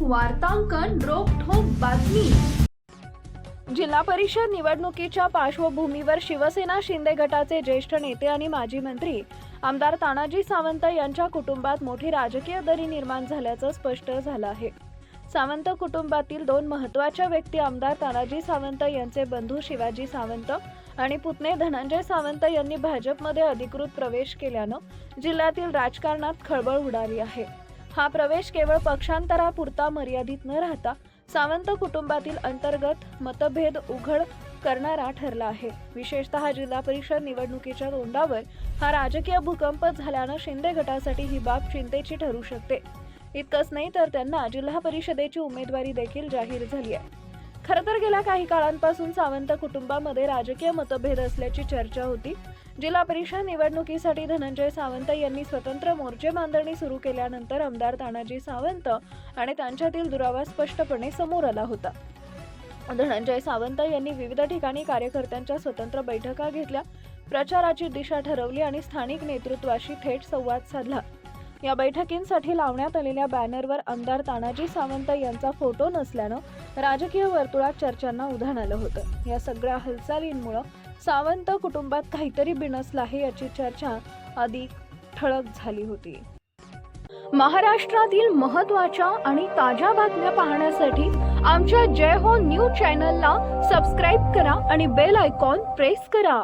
वार्तांकन रोखोक बातमी. जिल्हा परिषद निवडणुकीच्या पार्श्वभूमीवर शिवसेना शिंदे गटाचे ज्येष्ठ नेते आणि माजी मंत्री आमदार तानाजी सावंत यांच्या कुटुंबात मोठी राजकीय दरी निर्माण झाल्याचं स्पष्ट झालं आहे. सावंत कुटुंबातील दोन महत्त्वाच्या व्यक्ती आमदार तानाजी सावंत यांचे बंधू शिवाजी सावंत आणि पुतणे धनंजय सावंत यांनी भाजपमध्ये अधिकृत प्रवेश केल्यानं जिल्ह्यातील राजकारणात खळबळ उडाली आहे. हा प्रवेश केवळ पक्षांतरापुरता मर्यादित न राहता सावंत कुटुंबातील अंतर्गत मतभेद उघड करणारा ठरला आहे. विशेषतः जिल्हा परिषद निवडणुकीच्या तोंडावर हा राजकीय भूकंप झाल्यानं शिंदे गटासाठी ही बाब चिंतेची ठरू शकते. इतकंच नाही तर त्यांना जिल्हा परिषदेची उमेदवारी देखील जाहीर झाली आहे. खरं तर गेल्या काही काळांपासून सावंत कुटुंबामध्ये राजकीय मतभेद असल्याची चर्चा होती. जिल्हा परिषद निवडणुकीसाठी धनंजय सावंत यांनी स्वतंत्र मोर्चे बांधणी सुरू केल्यानंतर आमदार तानाजी सावंत आणि त्यांच्यातील दुरावा स्पष्टपणे समोर आला होता. धनंजय सावंत यांनी विविध ठिकाणी कार्यकर्त्यांच्या स्वतंत्र बैठका घेतल्या. प्रचाराची दिशा ठरवली आणि स्थानिक नेतृत्वाशी थेट संवाद साधला. या बैठकींसाठी लावण्यात आलेल्या बॅनरवर आमदार तानाजी सावंत यांचा फोटो नसल्यानं राजकीय वर्तुळात चर्चांना उधाण आलं होतं. या सगळ्या हालचालींमुळं सावंत कुटुंबात काहीतरी बिनसलं आहे याची चर्चा अधिक ठळक झाली होती. महाराष्ट्रातील महत्त्वाच्या आणि ताज्या बातम्या पाहण्यासाठी आमच्या जय हो न्यूज चॅनलला सबस्क्राईब करा आणि बेल आयकॉन प्रेस करा.